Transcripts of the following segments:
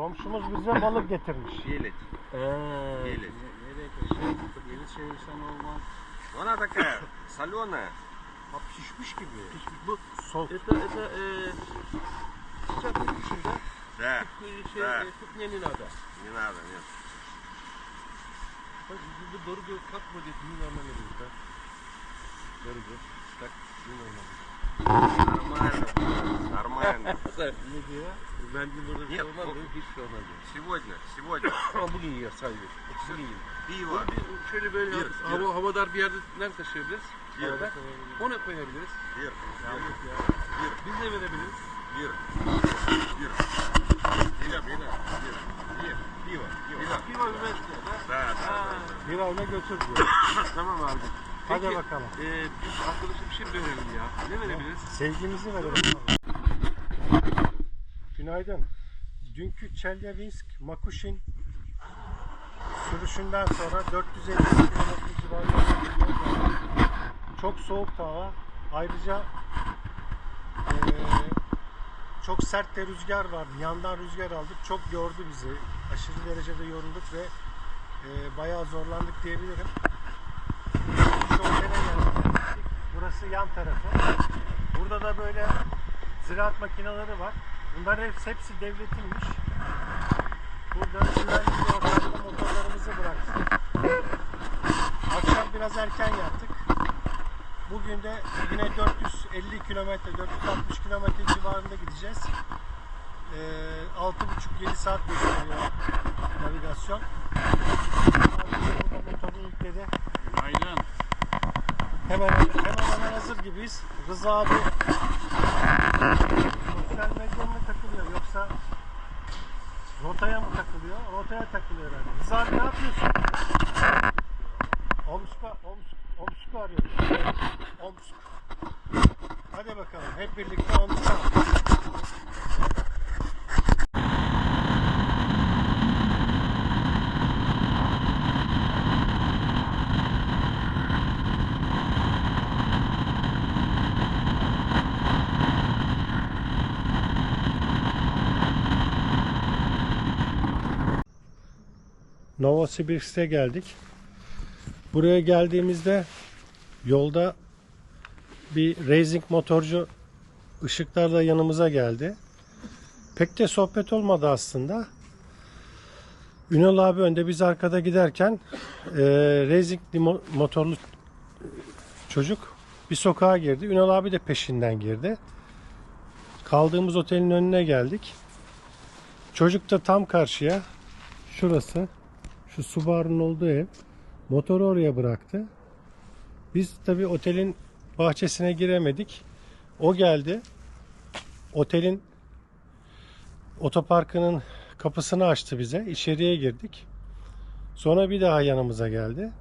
Komşumuz bize balık getirmiş. Елец. Ee, Елец. şey, yeni çevirsen olmaz. Она такая соленая. Ha, pişmiş gibi. Bu Sol. это это э, сейчас düşünce Да, Türk şey Да. e, Türk ne надо. не надо, нет. Bak bu дорого как будет не нормально да? Дорого. Так не нормально. Нормально, будет, нормально. Ne diyor? Bence burada bir Нет, şey olmaz. bu- Yok hiçbir şey olmaz. Сегодня, сегодня. Ama bugün yer sadece. Bugün yer. Пиво. Bunu bir şöyle böyle Bir, hava, havadar bir yerde nerede taşıyabiliriz? Bir. Havada. Ona koyabiliriz. Бир, Yalnız ya. Biz de verebiliriz. бир, бир. Бира, бира, бир, бир, пиво, пиво. Piva üniversite. Да, да, Ha. да. Bir ayına götür diyor. tamam abi. Hadi Peki, bakalım. E, biz arkadaşa bir şey verelim ya. Ne verebiliriz? Sevgimizi verelim. Günaydın. Dünkü Çelyabinsk, Makushin sürüşünden sonra 450 kilometre civarında. Çok soğuk hava. Ayrıca eee, çok sert de rüzgar vardı. Yandan rüzgar aldık. Çok yordu bizi. Aşırı derecede yorulduk ve eee, bayağı zorlandık diyebilirim. Burası yan tarafı. Burada da böyle ziraat makineleri var. Bunlar hepsi, devletinmiş. Burada güvenli bir ortamda motorlarımızı bıraktık. Akşam biraz erken yattık. Bugün de yine 450 kilometre, 460 kilometre civarında gideceğiiz. Ee, 6,5-7 saat gösteriyor navigasyon. Motoru yükledi. Aynen. Hemen hemen hazır gibiyiz. Rıza abi sosyal medya mı takılıyor yoksa rotaya mı takılıyor? Rotaya takılıyor herhalde. Rıza abi ne yapıyorsun? Omsk'a Omsk, Omsk'u arıyoruz. Omsk. Hadi bakalım hep birlikte Omsk'a. Novosibirsk'e geldik. Buraya geldiğimizde yolda bir racing motorcu ışıklarla yanımıza geldi. Pek de sohbet olmadı aslında. Ünal abi önde biz arkada giderken e, racing motorlu çocuk bir sokağa girdi. Ünal abi de peşinden girdi. Kaldığımız otelin önüne geldik. Çocuk da tam karşıya şurası şu Subaru'nun olduğu ev. Motoru oraya bıraktı. Biz tabi otelin bahçesine giremedik. O geldi. Otelin otoparkının kapısını açtı bize. İçeriye girdik. Sonra bir daha yanımıza geldi.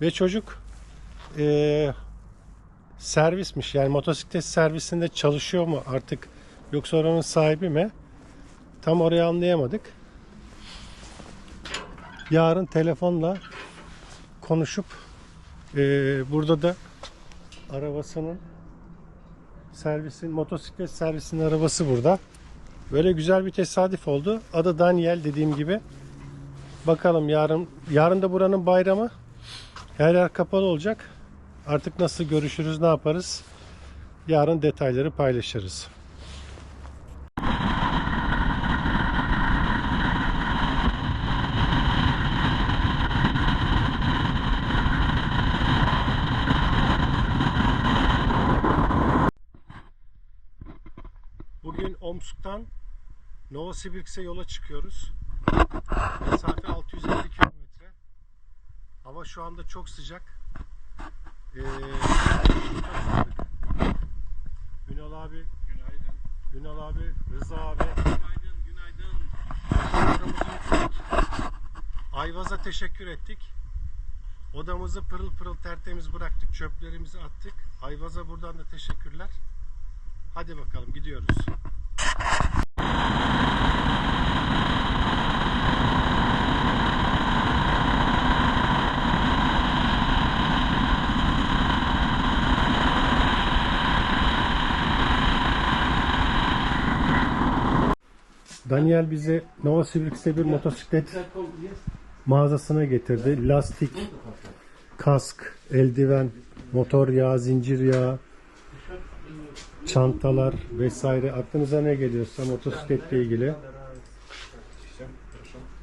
Ve çocuk eee, servismiş. Yani motosiklet servisinde çalışıyor mu artık yoksa oranın sahibi mi? Tam orayı anlayamadık yarın telefonla konuşup eee, burada da arabasının servisin motosiklet servisinin arabası burada. Böyle güzel bir tesadüf oldu. Adı Daniel dediğim gibi. Bakalım yarın yarın da buranın bayramı. Her yer kapalı olacak. Artık nasıl görüşürüz, ne yaparız? Yarın detayları paylaşırız. Bugün Omsk'tan Novosibirsk'e yola çıkıyoruz. Mesafe 650 kilometre. Hava şu anda çok sıcak. Ee, Ünal abi, Günaydın. Ünal abi, Rıza abi, Günaydın, günaydın. Ayvaz'a teşekkür ettik. Odamızı pırıl pırıl tertemiz bıraktık. Çöplerimizi attık. Ayvaz'a buradan da teşekkürler. Hadi bakalım gidiyoruz. Daniel bizi Novosibirsk'te bir motosiklet mağazasına getirdi. Lastik, kask, eldiven, motor yağı, zincir yağı, çantalar vesaire. Aklınıza ne geliyorsa motosikletle ilgili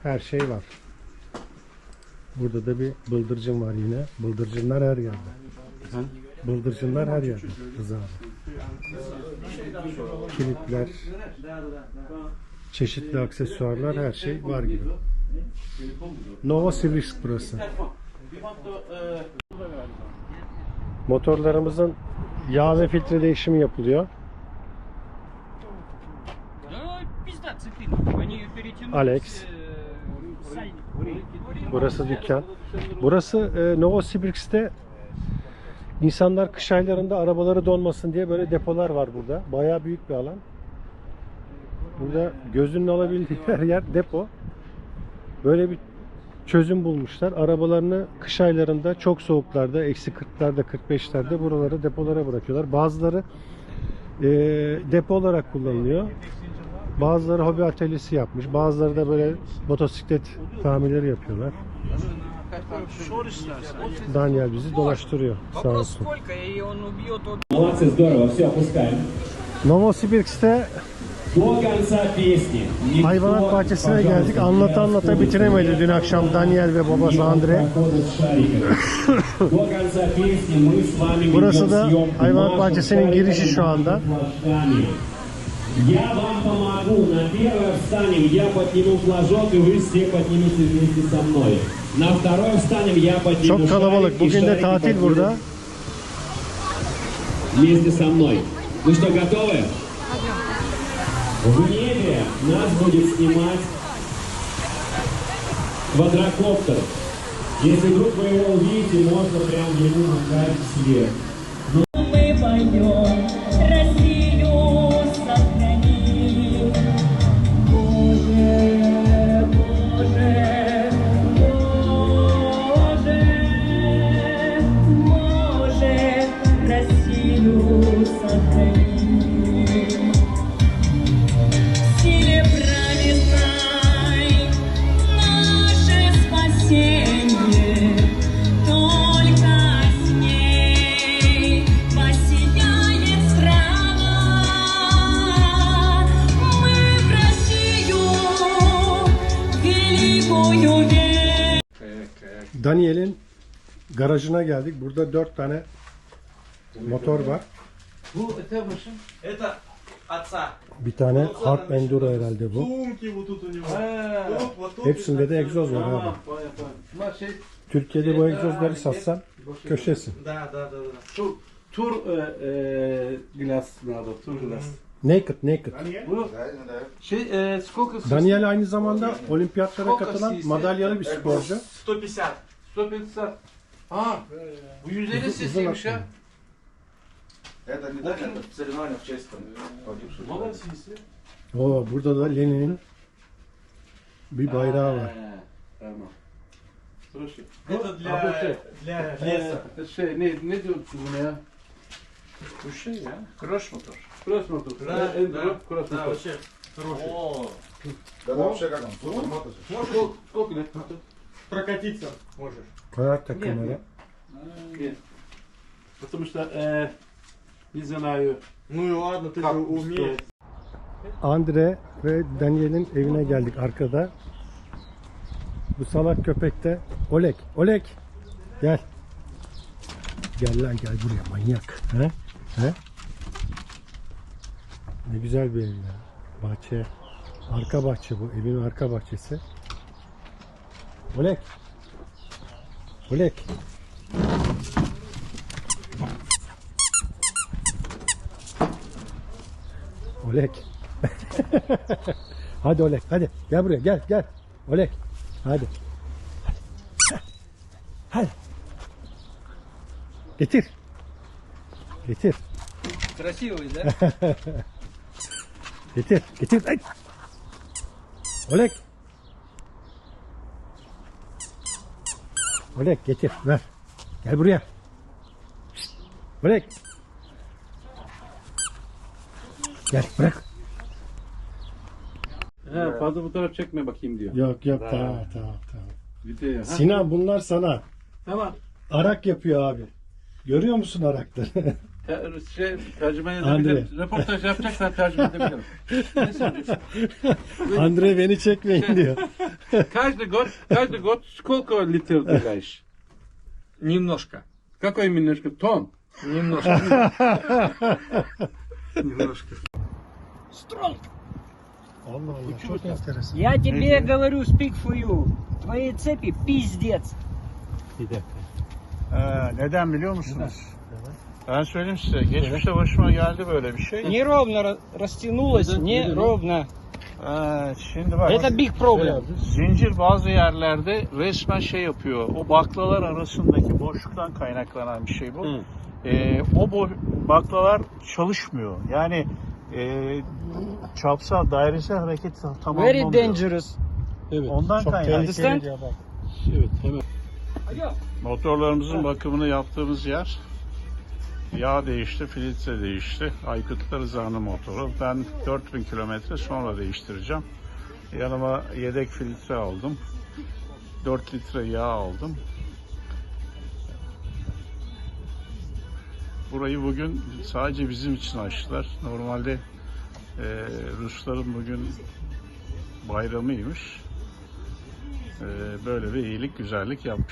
her şey var. Burada da bir bıldırcın var yine. Bıldırcınlar her yerde. Bıldırcınlar her yerde. Rıza abi. Kilitler, çeşitli aksesuarlar her şey var gibi. Nova Sivriş burası. Motorlarımızın yağ ve filtre değişimi yapılıyor. Alex. Burası dükkan. Burası e, Novosibirsk'te insanlar kış aylarında arabaları donmasın diye böyle depolar var burada. Bayağı büyük bir alan. Burada gözünün alabildiği her yer depo. Böyle bir çözüm bulmuşlar. Arabalarını kış aylarında çok soğuklarda, eksi 40'larda, 45'lerde buralara depolara bırakıyorlar. Bazıları e, depo olarak kullanılıyor. Bazıları hobi atölyesi yapmış. Bazıları da böyle motosiklet tamirleri yapıyorlar. Daniel bizi dolaştırıyor. Sağ Вопрос olsun. сколько, и он убьет обе. Молодцы, здорово, все, опускаем. Novosibirsk'te До конца песни. Никто, hayvanat bahçesine geldik. пожалуйста, Anlata не anlata расходится bitiremedi dün akşam Daniel ve babası мимо Andre. прохода с шариками. До конца песни мы с вами Burası ведем da съемку. hayvanat Машем bahçesinin girişi şu шариками, anda. флажками. Я вам помогу. На первое встанем, я подниму флажок, и вы все поднимете вместе со мной. На второе встанем, я подниму Çok kalabalık. шарик, и Bugün de шарики tatil поднимут burada. вместе со мной. Ну что, готовы? В небе нас будет снимать квадрокоптер. Если вдруг вы его увидите, можно прям ему махать вслед. мы поем, Daniel'in garajına geldik. Burada dört tane motor var. Bu это машин? Это отца. Bir tane Hard Enduro herhalde bu. Сумки вот тут у него. Ha, Тут, вот тут. Hepsinde de egzoz var abi. tamam, понял, понял. Bunlar şey, Türkiye'de bu egzozları satsan köşesin. Да, да, да, да. tur, tur e, e, glass надо, tur glass. Naked, naked. Bu şey, e, сколько? Daniel aynı zamanda olimpiyatlara Сколько katılan cc? madalyalı bir sporcu. 150. 150. Aa, bu 150 Uzun- uzun cc'ymiş ha. atıyor. Это не так, это соревнование в честь там, погибших. Valla cc. Oo, burada da Lenin'in bir bayrağı var. Ha, Tamam. Слушай, Это а для, вот это, для e, леса. şey, ne, ne diyorsun buna ya? Bu şey ya. Крош мотор. Cross motor. Да, E, enduro, да. cross Да, motor. вообще хороший. Да вообще как он, супермотор. Сколько, сколько лет мотор? Прокатиться можешь. Kayak takımları. Нет. Потому что, э, не знаю, Ну и ладно, ты как же умеешь. Andre ve Daniel'in evine geldik arkada. Bu salak köpek de Olek. Olek. Gel. Gel lan gel buraya manyak. He? He? Ne güzel bir ev ya. Bahçe. Arka bahçe bu. Evin arka bahçesi. Olek. Olek. Olek. hadi Olek hadi. Gel buraya gel gel. Olek. Hadi. Hadi. Hadi. Getir. Getir. Красивый, да? Getir. Getir. Ay. Olek. Olek getir. Ver. Gel buraya. Olek. Gel bırak. He, fazla fotoğraf çekme bakayım diyor. Yok yok Ha. tamam tamam tamam. Video. Ha? Sinan bunlar sana. Tamam. Arak yapıyor abi. Görüyor musun arakları? Te- şey, tercüme Andre. edebilirim. Röportaj yapacaksan tercüme edebilirim. ne söylüyorsun? Andre beni çekmeyin diyor. Каждый год, каждый год сколько литров тягаешь? Немножко. Какой немножко? Тон. Немножко. Немножко. Строн. Allah Allah çok enteresan. Я тебе говорю, speak for you. Твои цепи пиздец. Ee, neden biliyor musunuz? Ben söyleyeyim size. Geçmişte başıma geldi böyle bir şey. Неровно ра- растянулось, неровно. Ee, şimdi bak. Это big problem. Zincir bazı yerlerde resmen şey yapıyor. O baklalar arasındaki boşluktan kaynaklanan bir şey bu. Hı. Ee, o bo- baklalar çalışmıyor. Yani e, çapsal, dairesel hareket Very tamamlamıyor. dangerous. Evet. Ondan çok kaynaklı. tehlikeli diyor bak. Evet hemen. Motorlarımızın bakımını yaptığımız yer yağ değişti, filtre değişti. Aykutlar Rıza'nın motoru. Ben 4000 kilometre sonra değiştireceğim. Yanıma yedek filtre aldım. 4 litre yağ aldım. Burayı bugün sadece bizim için açtılar. Normalde e, Rusların bugün bayramıymış. E, böyle bir iyilik, güzellik yapmış.